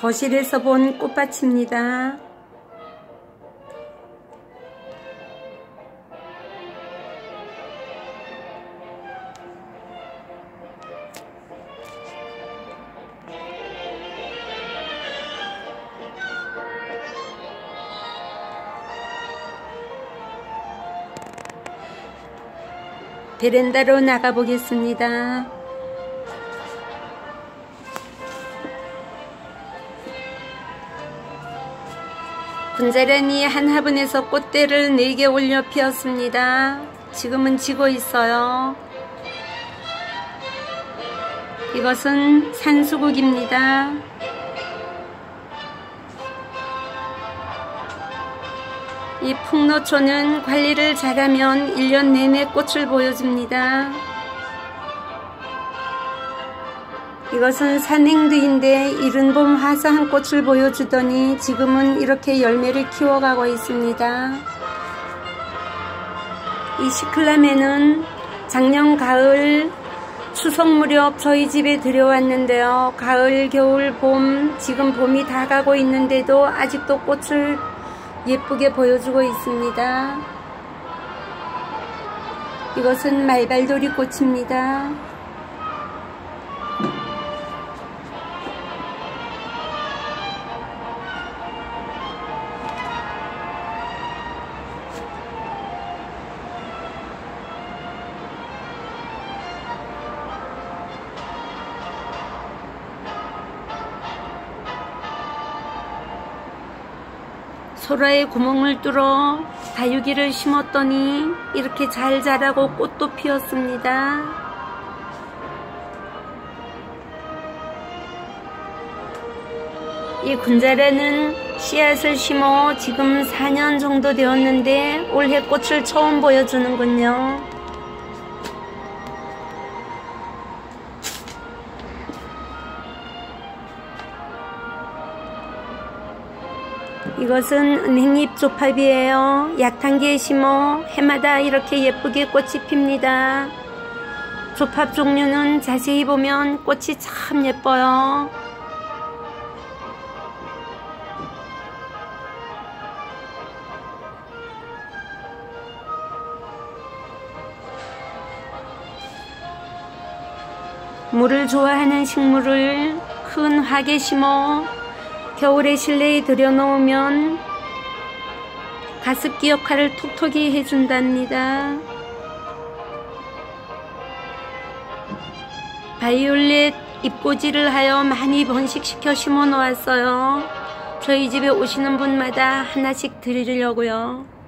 거실에서 본 꽃밭입니다. 베란다로 나가 보겠습니다. 군자란이 한 화분에서 꽃대를 4개 올려 피었습니다. 지금은 지고 있어요. 이것은 산수국입니다. 이 풍노초는 관리를 잘하면 1년 내내 꽃을 보여줍니다. 이것은 산행두인데 이른 봄 화사한 꽃을 보여주더니 지금은 이렇게 열매를 키워가고 있습니다. 이 시클라멘은 작년 가을 추석 무렵 저희 집에 들여왔는데요. 가을, 겨울, 봄, 지금 봄이 다 가고 있는데도 아직도 꽃을 예쁘게 보여주고 있습니다. 이것은 말발돌이 꽃입니다. 소라에 구멍을 뚫어 다육이를 심었더니 이렇게 잘 자라고 꽃도 피었습니다. 이 군자라는 씨앗을 심어 지금 4년 정도 되었는데 올해 꽃을 처음 보여주는군요. 이것은 은행잎 조팝이에요. 약탕기에 심어 해마다 이렇게 예쁘게 꽃이 핍니다. 조팝 종류는 자세히 보면 꽃이 참 예뻐요. 물을 좋아하는 식물을 큰 화게 심어 겨울에 실내에 들여놓으면 가습기 역할을 톡톡히 해준답니다. 바이올렛 잎꽂이를 하여 많이 번식시켜 심어 놓았어요. 저희 집에 오시는 분마다 하나씩 드리려고요.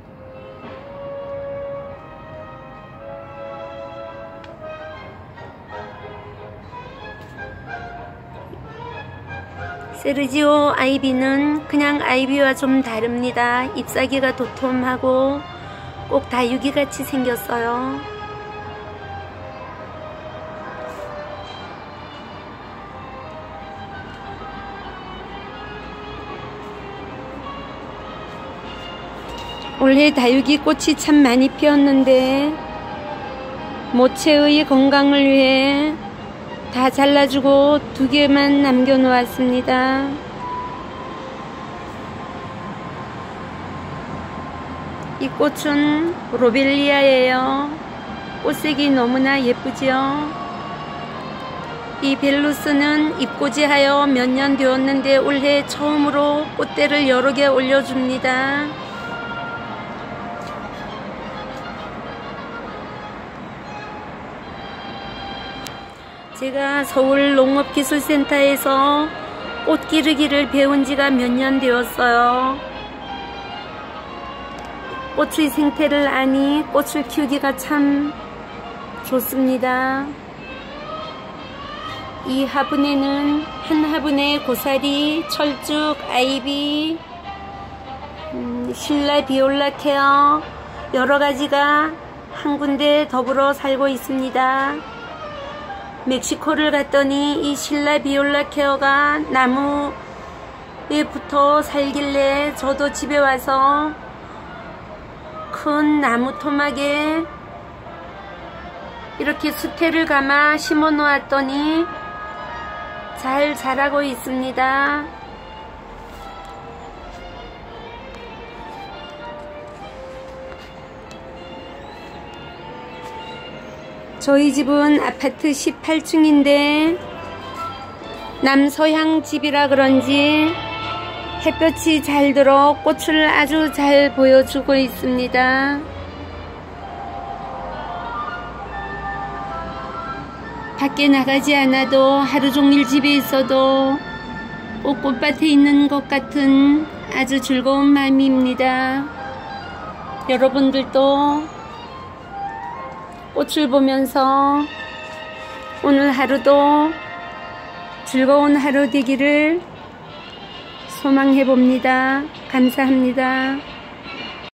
세르지오 아이비는 그냥 아이비와 좀 다릅니다. 잎사귀가 도톰하고 꼭 다육이 같이 생겼어요. 올해 다육이 꽃이 참 많이 피었는데 모체의 건강을 위해 다 잘라주고 두 개만 남겨 놓았습니다. 이 꽃은 로벨리아예요. 꽃색이 너무나 예쁘지요. 이 벨루스는 잎꽂이하여 몇 년 되었는데 올해 처음으로 꽃대를 여러 개 올려줍니다. 제가 서울 농업기술센터에서 꽃 기르기를 배운 지가 몇 년 되었어요. 꽃의 생태를 아니 꽃을 키우기가 참 좋습니다. 이 화분에는 한 화분에 고사리, 철쭉, 아이비, 음, 신라 비올라 케어 여러 가지가 한 군데 더불어 살고 있습니다. 멕시코를 갔더니 이 신라 비올라 케어가 나무에 붙어 살길래 저도 집에 와서 큰 나무 토막에 이렇게 수태를 감아 심어 놓았더니 잘 자라고 있습니다. 저희 집은 아파트 18층인데 남서향 집이라 그런지 햇볕이 잘 들어 꽃을 아주 잘 보여주고 있습니다. 밖에 나가지 않아도 하루 종일 집에 있어도 꽃밭에 있는 것 같은 아주 즐거운 마음입니다. 여러분들도 꽃을 보면서 오늘 하루도 즐거운 하루 되기를 소망해 봅니다. 감사합니다.